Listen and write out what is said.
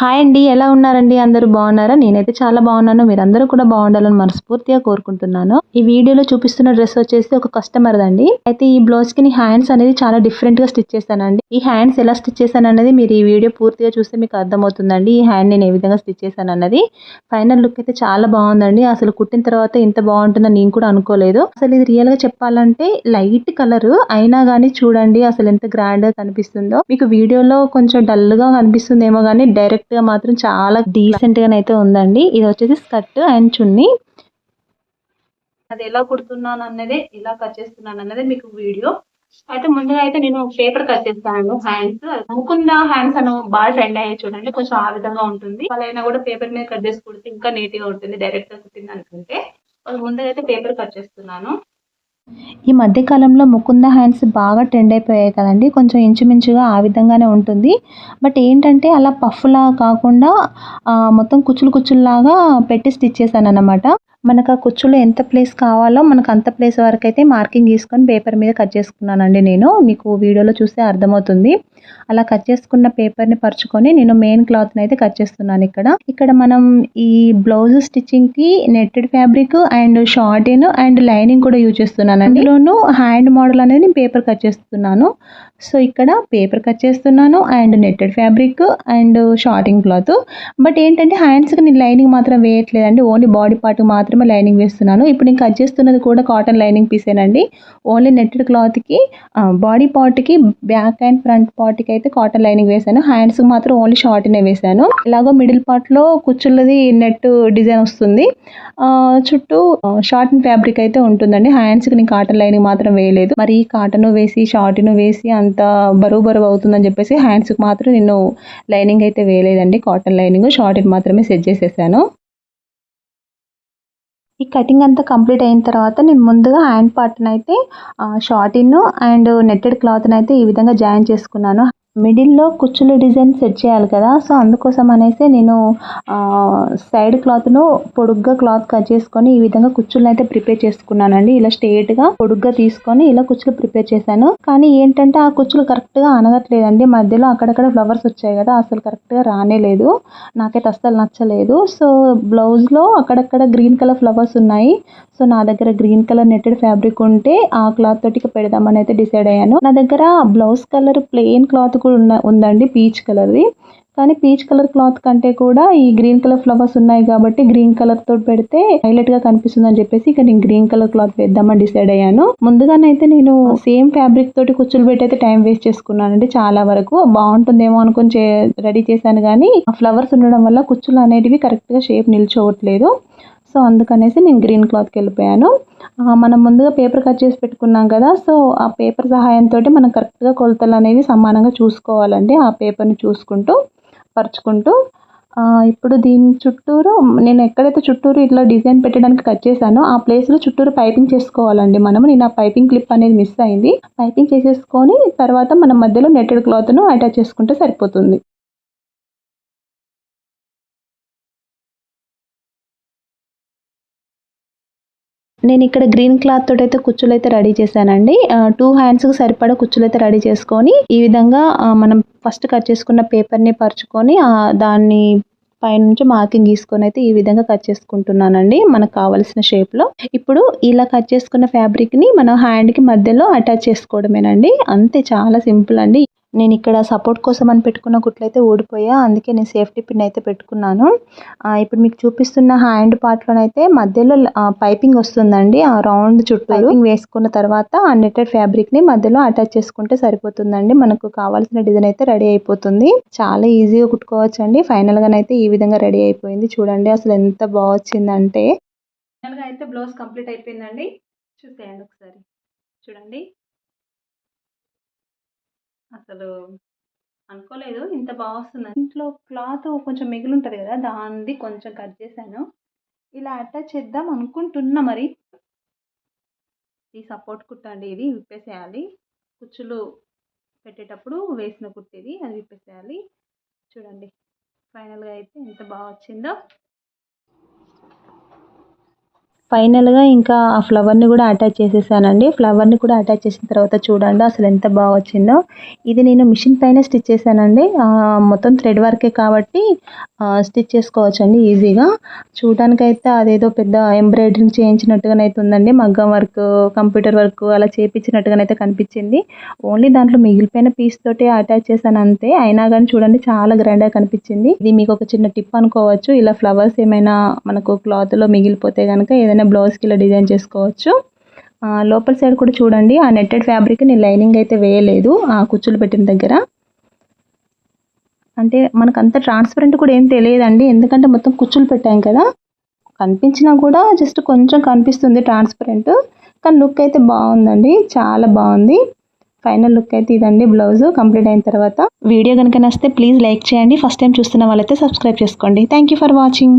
Hi అండి ఎలా ఉన్నారండి? అందరూ బాగున్నారా? నేనైతే చాలా బాగున్నాను. మీరందరూ కూడా బాగుండాలని మనస్ఫూర్తిగా కోరుకుంటున్నాను. ఈ వీడియోలో చూపిస్తున్న డ్రెస్ వచ్చేసి ఒక కస్టమర్ దండి అయితే ఈ బ్లౌజ్కి హ్యాండ్స్ అనేది చాలా డిఫరెంట్గా స్టిచ్ చేశానండి. ఈ హ్యాండ్స్ ఎలా స్టిచ్ చేశాను అనేది మీరు ఈ వీడియో పూర్తిగా చూస్తే మీకు అర్థమవుతుందండి. ఈ హ్యాండ్ నేను ఏ విధంగా స్టిచ్ చేశాను అన్నది ఫైనల్ లుక్ అయితే చాలా బాగుందండి. అసలు కుట్టిన తర్వాత ఇంత బాగుంటుందని నేను కూడా అనుకోలేదు. అసలు ఇది రియల్గా చెప్పాలంటే లైట్ కలర్ అయినా కానీ చూడండి అసలు ఎంత గ్రాండ్గా కనిపిస్తుందో. మీకు వీడియోలో కొంచెం డల్గా కనిపిస్తుందేమో కానీ డైరెక్ట్ గా మాత్రం చాలా డీసెంట్గా అయితే ఉందండి. ఇది వచ్చేసి స్కర్ట్ అండ్ చున్నీ. అది ఎలా కుడుతున్నాను అన్నదే ఎలా కట్ చేస్తున్నాను అన్నదే మీకు వీడియో. అయితే ముందుగా అయితే నేను పేపర్ కట్ చేస్తాను హ్యాండ్స్. ముకుంద హ్యాండ్స్ అని బాగా ట్రెండ్ అయ్యే చూడండి కొంచెం ఆ విధంగా ఉంటుంది. వాళ్ళైనా కూడా పేపర్ మీద కట్ చేసి కుడితే ఇంకా నీట్గా ఉంటుంది డైరెక్ట్గా కుట్టింది అనుకుంటే ముందుగా అయితే పేపర్ కట్ చేస్తున్నాను. ఈ మధ్య కాలంలో ముకుంద హ్యాండ్స్ బాగా ట్రెండ్ అయిపోయాయి కదండి. కొంచెం ఇంచుమించుగా ఆ విధంగానే ఉంటుంది. బట్ ఏంటంటే అలా పఫ్లా కాకుండా మొత్తం కుచ్చులు కుచ్చుల్లాగా పెట్టి స్టిచ్ చేశాను అనమాట మనకు ఆ కుచ్చులో ఎంత ప్లేస్ కావాలో మనకు అంత ప్లేస్ వరకు అయితే మార్కింగ్ తీసుకొని పేపర్ మీద కట్ చేసుకున్నానండి నేను. మీకు వీడియోలో చూస్తే అర్థమవుతుంది. అలా కట్ చేసుకున్న పేపర్ని పరుచుకొని నేను మెయిన్ క్లాత్ని అయితే కట్ చేస్తున్నాను ఇక్కడ. ఇక్కడ మనం ఈ blouse స్టిచ్చింగ్కి netted fabric and shirting and lining కూడా యూజ్ చేస్తున్నాను అందులోను హ్యాండ్ మోడల్ అనేది నేను పేపర్ కట్ చేస్తున్నాను. సో ఇక్కడ పేపర్ కట్ చేస్తున్నాను and netted fabric and shirting cloth but ఏంటంటే హ్యాండ్స్కి నేను లైనింగ్ మాత్రం వేయట్లేదండి. ఓన్లీ బాడీ పార్ట్ మాత్రం మాత్రమే లైనింగ్ వేస్తున్నాను. ఇప్పుడు నేను కట్ చేస్తున్నది కూడా కాటన్ లైనింగ్ పీసేనండి. ఓన్లీ నెట్టెడ్ క్లాత్కి బాడీ పార్ట్కి బ్యాక్ అండ్ ఫ్రంట్ పార్ట్కి అయితే కాటన్ లైనింగ్ వేశాను హ్యాండ్స్కి మాత్రం ఓన్లీ షార్ట్నే వేసాను. ఇలాగో మిడిల్ పార్ట్లో కుచ్చులది నెట్ డిజైన్ వస్తుంది. చుట్టూ షార్ట్ ఫ్యాబ్రిక్ అయితే ఉంటుందండి. హ్యాండ్స్కి నేను కాటన్ లైనింగ్ మాత్రం వేయలేదు. మరి కాటన్ వేసి షార్ట్ను వేసి అంత బరువు బరువు అవుతుందని చెప్పేసి హ్యాండ్స్కి మాత్రం నేను లైనింగ్ అయితే వేయలేదండి. కాటన్ లైనింగ్ షార్ట్ మాత్రమే సెట్ చేసేసాను. ఈ కటింగ్ అంతా కంప్లీట్ అయిన తర్వాత నేను ముందుగా హ్యాండ్ పార్ట్ని అయితే షార్టిన్ అండ్ నెట్టెడ్ క్లాత్ని అయితే ఈ విధంగా జాయిన్ చేసుకున్నాను. మిడిల్లో కుచ్చులు డిజైన్ సెట్ చేయాలి కదా సో అందుకోసం అనేసి నేను సైడ్ క్లాత్ను పొడుగ్గా క్లాత్ కట్ చేసుకొని ఈ విధంగా కుచ్చులను అయితే ప్రిపేర్ చేసుకున్నానండి. ఇలా స్ట్రేట్గా పొడుగ్గా తీసుకొని ఇలా కుచ్చులు ప్రిపేర్ చేశాను. కానీ ఏంటంటే ఆ కుచ్చులు కరెక్ట్గా అనగట్లేదండి. మధ్యలో అక్కడక్కడ ఫ్లవర్స్ వచ్చాయి కదా అసలు కరెక్ట్గా రానే లేదు. నాకైతే అస్సలు నచ్చలేదు. సో బ్లౌజ్లో అక్కడక్కడ గ్రీన్ కలర్ ఫ్లవర్స్ ఉన్నాయి. సో నా దగ్గర గ్రీన్ కలర్ నెట్టెడ్ ఫ్యాబ్రిక్ ఉంటే ఆ క్లాత్ తోటికి పెడదామని అయితే డిసైడ్ అయ్యాను. నా దగ్గర బ్లౌజ్ కలర్ ప్లెయిన్ క్లాత్ కూడా ఉన్న ఉందండి పీచ్ కలర్ది. కానీ పీచ్ కలర్ క్లాత్ కంటే కూడా ఈ గ్రీన్ కలర్ ఫ్లవర్స్ ఉన్నాయి కాబట్టి గ్రీన్ కలర్ తోటి పెడితే హైలైట్గా కనిపిస్తుంది అని చెప్పేసి ఇక నేను గ్రీన్ కలర్ క్లాత్ వేద్దామని డిసైడ్ అయ్యాను. ముందుగానైతే నేను సేమ్ ఫ్యాబ్రిక్ తోటి కుచ్చులు పెట్టి అయితే టైం వేస్ట్ చేసుకున్నానండి చాలా వరకు. బాగుంటుందేమో అనుకుని రెడీ చేశాను కానీ ఆ ఫ్లవర్స్ ఉండడం వల్ల కుచ్చులు అనేటివి కరెక్ట్గా షేప్ నిల్చోవట్లేదు. సో అందుకనేసి నేను గ్రీన్ క్లాత్కి వెళ్ళిపోయాను. మనం ముందుగా పేపర్ కట్ చేసి పెట్టుకున్నాం కదా సో ఆ పేపర్ సహాయంతో మనం కరెక్ట్గా కొలతలు అనేవి సమానంగా చూసుకోవాలండి ఆ పేపర్ని చూసుకుంటూ పరుచుకుంటూ. ఇప్పుడు దీని చుట్టూరు నేను ఎక్కడైతే చుట్టూరు ఇట్లా డిజైన్ పెట్టడానికి కట్ చేశానో ఆ ప్లేస్లో చుట్టూరు పైపింగ్ చేసుకోవాలండి మనము. నేను ఆ పైపింగ్ క్లిప్ అనేది మిస్ అయింది. పైపింగ్ చేసేసుకొని తర్వాత మనం మధ్యలో నెట్టెడ్ క్లాత్ను అటాచ్ చేసుకుంటే సరిపోతుంది. నేను ఇక్కడ గ్రీన్ క్లాత్ తోటి అయితే కుచ్చులు అయితే రెడీ చేశానండి. టూ హ్యాండ్స్కి సరిపడా కుచ్చులు అయితే రెడీ చేసుకొని ఈ విధంగా మనం ఫస్ట్ కట్ చేసుకున్న పేపర్ని పరుచుకొని దాన్ని పైనుంచి మార్కింగ్ గీసుకొని అయితే ఈ విధంగా కట్ చేసుకుంటున్నానండి మనకు కావలసిన షేప్లో ఇప్పుడు ఇలా కట్ చేసుకున్న ఫ్యాబ్రిక్ని మనం హ్యాండ్కి మధ్యలో అటాచ్ చేసుకోవడమేనండి. అంతే చాలా సింపుల్ అండి. నేను ఇక్కడ సపోర్ట్ కోసం అని పెట్టుకున్న కుట్లయితే ఊడిపోయా. అందుకే నేను సేఫ్టీ పిన్ అయితే పెట్టుకున్నాను. ఇప్పుడు మీకు చూపిస్తున్న హ్యాండ్ పార్ట్లోనైతే మధ్యలో పైపింగ్ వస్తుందండి. ఆ రౌండ్ చుట్టూ పైపింగ్ వేసుకున్న తర్వాత ఆ నెట్టెడ్ ఫ్యాబ్రిక్ని మధ్యలో అటాచ్ చేసుకుంటే సరిపోతుందండి. మనకు కావాల్సిన డిజైన్ అయితే రెడీ అయిపోతుంది. చాలా ఈజీగా కుట్టుకోవచ్చు అండి ఫైనల్గానైతే ఈ విధంగా రెడీ అయిపోయింది. చూడండి అసలు ఎంత బాగా వచ్చిందంటే. ఫైనల్గా అయితే బ్లౌజ్ కంప్లీట్ అయిపోయిందండి. చూసేయండి ఒకసారి. చూడండి. అసలు అనుకోలేదు. ఇంత బాగా వస్తుంది ఇంట్లో క్లాత్ కొంచెం మిగిలి ఉంటుంది కదా దానిది కొంచెం కట్ చేశాను. ఇలా అటాచ్ చేద్దాం అనుకుంటున్నా మరి. ఈ సపోర్ట్ కుట్ట అండి ఇది విప్పేసేయాలి. కుచ్చులు పెట్టేటప్పుడు వేసిన కుట్టు అది విప్పేసేయాలి. చూడండి ఫైనల్గా అయితే ఎంత బాగా వచ్చిందో. ఫైనల్గా ఇంకా ఆ ఫ్లవర్ని కూడా అటాచ్ చేసేసానండి. ఫ్లవర్ని కూడా అటాచ్ చేసిన తర్వాత చూడండి అసలు ఎంత బాగా వచ్చిందో. ఇది నేను మిషన్ పైన స్టిచ్ చేశానండి. మొత్తం థ్రెడ్ వర్కే కాబట్టి స్టిచ్ చేసుకోవచ్చండి ఈజీగా. చూడడానికైతే అదేదో పెద్ద ఎంబ్రాయిడరింగ్ చేయించినట్టుగానైతే ఉందండి. మగ్గం వర్క్ కంప్యూటర్ వర్క్ అలా చేయించినట్టుగానైతే కనిపించింది. ఓన్లీ దాంట్లో మిగిలిపోయిన పీస్ తోటి అటాచ్ చేశాను అంతే అయినా కానీ చూడండి చాలా గ్రాండ్గా కనిపించింది. ఇది మీకు ఒక చిన్న టిప్ అనుకోవచ్చు. ఇలా ఫ్లవర్స్ ఏమైనా మనకు క్లాత్లో మిగిలిపోతే కనుక ఏదైనా బ్లౌజ్కి ఇలా డిజైన్ చేసుకోవచ్చు. లోపల సైడ్ కూడా చూడండి ఆ నెట్టెడ్ ఫ్యాబ్రిక్ నేను లైనింగ్ అయితే వేయలేదు ఆ కుచ్చులు పెట్టిన దగ్గర. అంటే మనకు అంత ట్రాన్స్పరెంట్ కూడా ఏం తెలియదండి ఎందుకంటే మొత్తం కుచ్చులు పెట్టాం కదా. కనిపించినా కూడా జస్ట్ కొంచెం కనిపిస్తుంది ట్రాన్స్పరెంట్ కానీ లుక్ అయితే బాగుందండి చాలా బాగుంది. ఫైనల్ లుక్ అయితే ఇదండి బ్లౌజ్ కంప్లీట్ అయిన తర్వాత. వీడియో కనుక నచ్చితే ప్లీజ్ లైక్ చేయండి ఫస్ట్ టైం చూస్తున్న వాళ్ళైతే సబ్స్క్రైబ్ చేసుకోండి. Thank you for watching